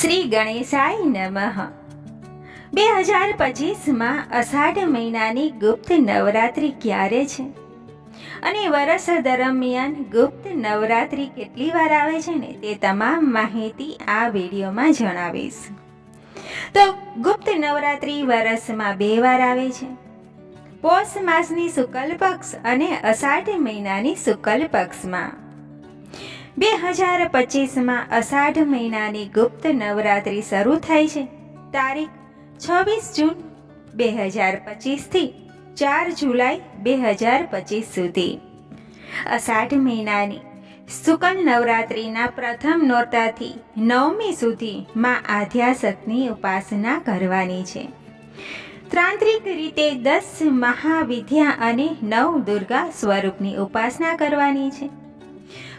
શ્રી ગણેશાય નમઃ. બે હજાર પચીસમાં અષાઢ મહિનાની ગુપ્ત નવરાત્રિ ક્યારે છે? અને વર્ષ દરમિયાન ગુપ્ત નવરાત્રિ કેટલી વાર આવે છે ને તે તમામ માહિતી આ વિડીયોમાં જણાવીશ. તો ગુપ્ત નવરાત્રિ વર્ષમાં બે વાર આવે છે. પોષ માસની શુક્લ પક્ષ અને અષાઢ મહિનાની શુક્લ પક્ષમાં. બે હજાર પચીસમાં અષાઢ મહિનાની ગુપ્ત નવરાત્રિ શરૂ થાય છે. તારીખ છવ્વીસ જૂન બે હજાર પચીસથી ચાર જુલાઈ બે હજાર પચીસ સુધી. અષાઢ મહિનાની શુકલ નવરાત્રિના પ્રથમ નોરતાથી નવમી સુધી માં આધ્યાસકની ઉપાસના કરવાની છે. તાંત્રિક રીતે દસ મહાવિદ્યા અને નવ દુર્ગા સ્વરૂપની ઉપાસના કરવાની છે.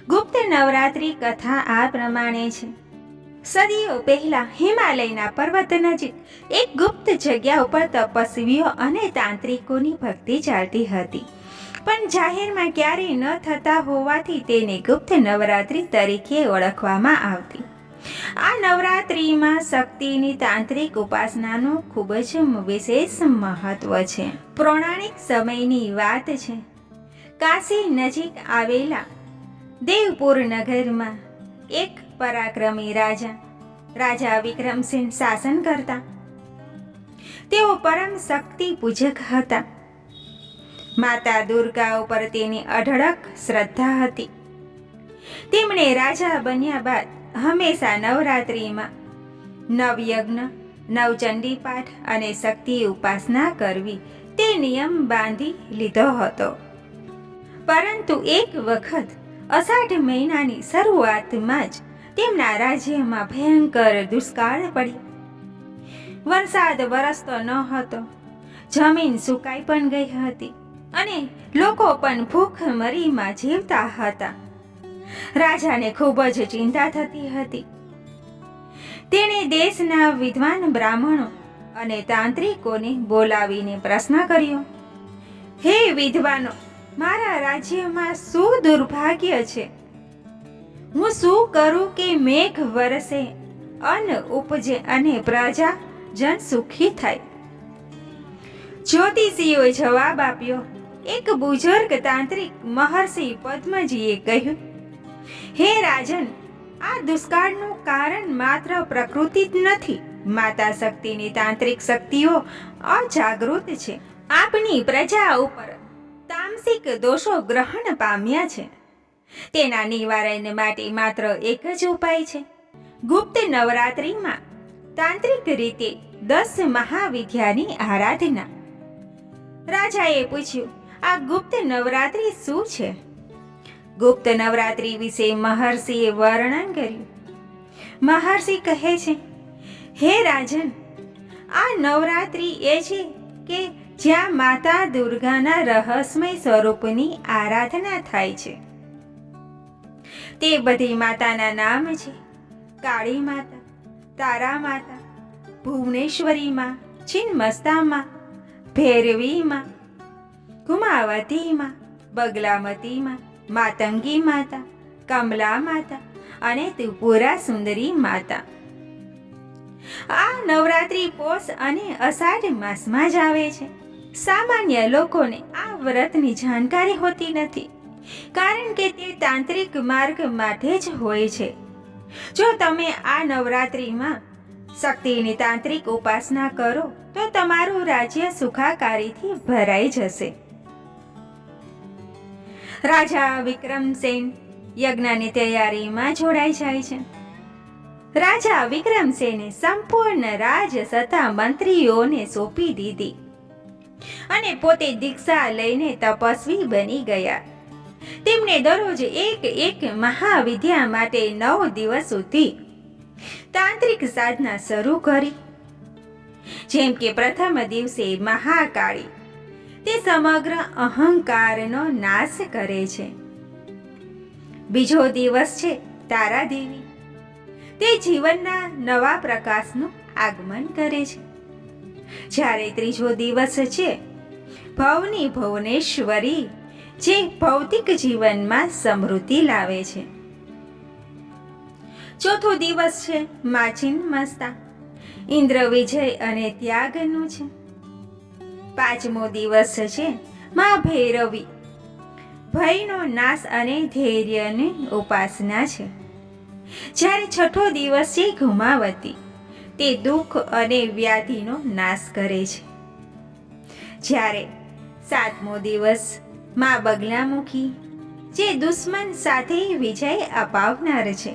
ગુપ્ત નવરાત્રિ કથા આ પ્રમાણે છે. સદીઓ પહેલા હિમાલયના પર્વત નજીક એક ગુપ્ત જગ્યા ઉપર તપસ્વીઓ અને તાંત્રિકોની ભક્તિ ચાલતી હતી. પણ જાહેરમાં ક્યારેય ન થતા હોવાથી તેને ગુપ્ત નવરાત્રિ તરીકે ઓળખવામાં આવતી. આ નવરાત્રિમાં શક્તિની તાંત્રિક ઉપાસનાનું ખૂબ જ વિશેષ મહત્વ છે. પૌરાણિક સમયની વાત છે. કાશી નજીક આવેલા દેવપુર નગરમાં એક પરાક્રમી રાજા રાજા વિક્રમસિંહ શાસન કરતા. તેઓ પરમ શક્તિ પૂજક હતા. માતા દુર્ગા ઉપર તેની અઢળક શ્રદ્ધા હતી. તેમણે રાજા બન્યા બાદ હંમેશા નવરાત્રિમાં નવયજ્ઞ નવચંડી પાઠ અને શક્તિ ઉપાસના કરવી તે નિયમ બાંધી લીધો હતો. પરંતુ એક વખત અષાઢ મહિનાની શરૂઆતમાં જ તેમના રાજ્યમાં ભયંકર દુષ્કાળ પડી વરસાદ વરસતો ન હતો. જમીન સુકાઈ પણ ગઈ હતી અને લોકો પણ ભૂખમરીમાં જીવતા હતા. રાજાને ખૂબ જ ચિંતા થતી હતી. તેણે દેશના વિદ્વાન બ્રાહ્મણો અને તાંત્રિકોને બોલાવીને પ્રશ્ન કર્યો, હે વિદ્વાનો મારા રાજ્યમાં શું દુર્ભાગ્ય છે? હું શું કરું કે મેઘ વરસે, અન્ન ઉપજે અને પ્રજા જન સુખી થાય? જ્યોતિષીઓએ જવાબ આપ્યો, એક બુઝુર્ગ તાંત્રિક મહર્ષિ પદ્મજીએ કહ્યું, હે રાજન, આ દુષ્કાળનું કારણ માત્ર પ્રકૃતિ જ નથી, માતા શક્તિની તાંત્રિક શક્તિઓ અજાગૃત છે. આપણી પ્રજા ઉપર તામસિક દોષો ગ્રહણ પામ્યા છે. તેના નિવારણ માટે માત્ર એક જ ઉપાય છે. ગુપ્ત નવરાત્રિમાં તાંત્રિક રીતે દસ મહાવિદ્યાની આરાધના. રાજાએ પૂછ્યું, આ ગુપ્ત નવરાત્રિ શું છે? ગુપ્ત નવરાત્રિ વિશે મહર્ષિએ વર્ણન કર્યું. મહર્ષિ કહે છે, હે રાજન, આ નવરાત્રિ એ છે કે જ્યાં માતા દુર્ગાના રહસ્યમય સ્વરૂપની આરાધના થાય છે. તે બધી માતાના નામ છે. કાળી માતા, તારા માતા ભુવનેશ્વરી માં છિન્મસ્તા માં ભૈરવી માં માતંગી માતા, કમલા માતા અને ત્રિપુરા સુંદરી માતા. આ નવરાત્રિ પોષ અને અષાઢ માસમાં જ આવે છે. સામાન્ય લોકોને આ વ્રતની જાણકારી હોતી નથી, કારણ કે તે તાંત્રિક માર્ગ માટે જ હોય છે. જો તમે આ નવરાત્રિમાં શક્તિની તાંત્રિક ઉપાસના કરો, તો તમારું રાજ્ય સુખાકારીથી ભરાઈ જશે. રાજા વિક્રમસેન યજ્ઞની તૈયારીમાં જોડાઈ જાય છે. રાજા વિક્રમસેને સંપૂર્ણ રાજ સત્તા મંત્રીઓને સોંપી દીધી. અને પોતે દીક્ષા લઈને તપસ્વી બની ગયા. તેમને દરરોજ એક એક મહાવિદ્યા માટે નવ દિવસ સુધી તાંત્રિક સાધના શરૂ કરી. જેમ કે પ્રથમ દિવસે મહાકાળી, તે સમગ્ર અહંકારનો નાશ કરે છે. બીજો દિવસ છે તારા દેવી તે જીવનના નવા પ્રકાશનું આગમન કરે છે. જ્યારે ત્રીજો દિવસ છે, ભવની ભુવનેશ્વરી, જે ભૌતિક જીવનમાં સમૃદ્ધિ લાવે છે. ચોથો દિવસ છે માચિન મસ્તા, ઇન્દ્ર વિજય અને ત્યાગનું છે. પાંચમો દિવસ છે, મા ભૈરવી, ભયનો નાશ અને ધૈર્યની ઉપાસના છે. જ્યારે છઠ્ઠો દિવસ છે, ઘુમાવતી તે દુઃખ અને વ્યાધિનો નાશ કરે છે. જ્યારે સાતમો દિવસ મા બગલામુખી, જે દુશ્મન સાથે વિજય અપાવનાર છે.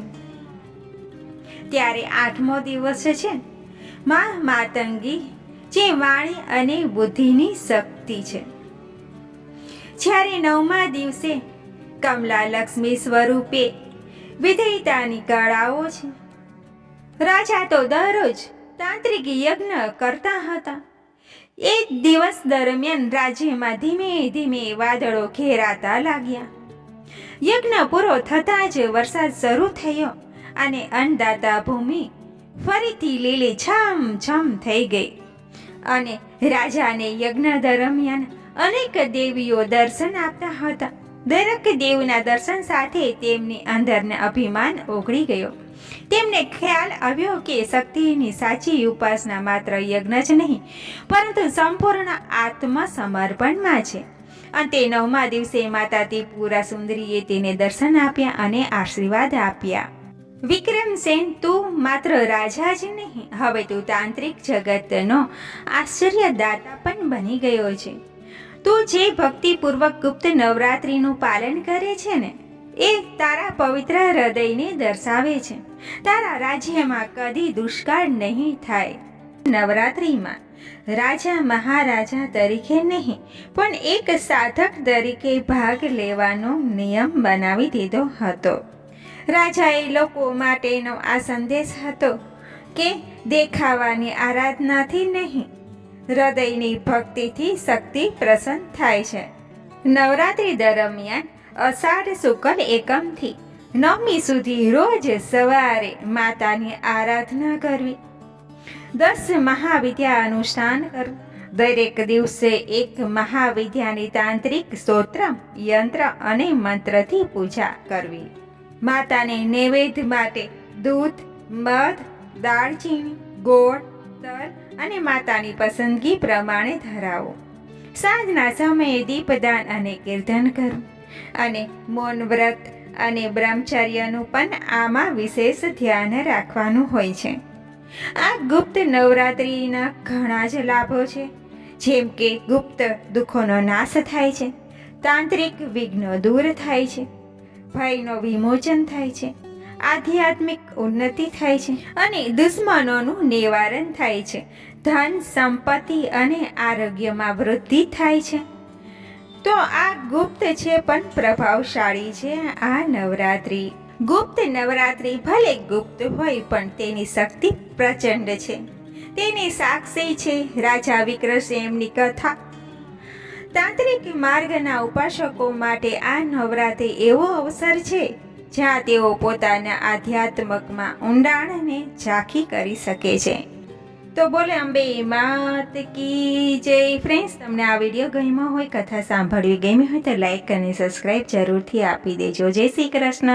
ત્યારે આઠમો દિવસ છે મા માતંગી, જે વાણી અને બુદ્ધિની શક્તિ છે. જ્યારે નવમા દિવસે કમલા લક્ષ્મી સ્વરૂપે વિધેયતાની કળાઓ છે રાજા તો દરરોજ તાંત્રિક યજ્ઞ કરતા હતા. એક દિવસ દરમિયાન રાજ્યમાં ધીમે ધીમે વાદળો ઘેરાતા લાગ્યા. યજ્ઞ પૂરો થતાં જ વરસાદ શરૂ થયો અને અન્નદાતા ભૂમિ ફરીથી લીલી છમ છમ થઈ ગઈ. અને રાજાને યજ્ઞ દરમિયાન અનેક દેવીઓ દર્શન આપતા હતા. દરેક દેવના દર્શન સાથે તેમની અંદરને અભિમાન ઓગળી ગયો. તેમને ખ્યાલ આવ્યો કે શક્તિની સાચી ઉપાસના માત્ર યજ્ઞ જ નહીં, પરંતુ સંપૂર્ણ આત્મસમર્પણમાં છે. અંતે નવમા દિવસે માતા ત્રિપુરા સુંદરીએ તેને દર્શન આપ્યા અને આશીર્વાદ આપ્યા. વિક્રમસેન તું માત્ર રાજા જ નહીં, હવે તું તાંત્રિક જગતનો આશ્ચર્યદાતા પણ બની ગયો છે. તું જે ભક્તિપૂર્વક ગુપ્ત નવરાત્રિનું પાલન કરે છે ને એ તારા પવિત્ર હૃદયને દર્શાવે છે. તારા રાજ્યમાં કદી દુષ્કાળ નહીં થાય. નવરાત્રિમાં રાજા મહારાજા તરીકે નહીં, પણ એક સાધક તરીકે ભાગ લેવાનો નિયમ બનાવી દીધો હતો. રાજાએ લોકો માટેનો આ સંદેશ હતો કે દેખાવાની આરાધનાથી નહીં, હૃદયની ભક્તિથી શક્તિ પ્રસન્ન થાય છે. નવરાત્રિ દરમિયાન અષાઢ શુક્લ એકમથી નવમી સુધી રોજ સવારે માતાની આરાધના કરવી. દસ મહાવિદ્યા અનુષ્ઠાન કરવું. દરેક દિવસે એક મહાવિદ્યાની તાંત્રિક સ્તોત્ર, યંત્ર અને મંત્રથી પૂજા કરવી. માતાને નૈવેદ્ય માટે દૂધ, મધ, દાળચીની, ગોળ, તલ અને માતાની પસંદગી પ્રમાણે ધરાવો. સાંજના સમયે દીપદાન અને કીર્તન કરવું. અને મૌન વ્રત અને બ્રહ્મચર્યનું પણ આમાં વિશેષ ધ્યાન રાખવાનું હોય છે. આ ગુપ્ત નવરાત્રિના ઘણા જ લાભો છે. જેમ કે ગુપ્ત દુઃખોનો નાશ થાય છે, તાંત્રિક વિઘ્નો દૂર થાય છે, ભયનો વિમોચન થાય છે, આધ્યાત્મિક ઉન્નતિ થાય છે અને દુશ્મનોનું નિવારણ થાય છે. ધન, સંપત્તિ અને આરોગ્યમાં વૃદ્ધિ થાય છે. તો આ ગુપ્ત છે, પણ પ્રભાવશાળી છે આ નવરાત્રિ. ગુપ્ત નવરાત્રિ ભલે ગુપ્ત હોય, પણ તેની શક્તિ પ્રચંડ છે. તેની સાક્ષી છે રાજા વિક્રમસેનની કથા. તાંત્રિક માર્ગના ઉપાસકો માટે આ નવરાત્રિ એવો અવસર છે, જ્યાં તેઓ પોતાના આધ્યાત્મકમાં ઊંડાણને ઝાંખી કરી શકે છે. તો બોલે અંબે, માત કી જય. ફ્રેન્ડ્સ તમને આ વીડિયો ગમ્યો હોય, કથા સાંભળવી ગમી હોય તો લાઈક અને સબસ્ક્રાઈબ જરૂરથી આપી દેજો. જય શ્રી કૃષ્ણ.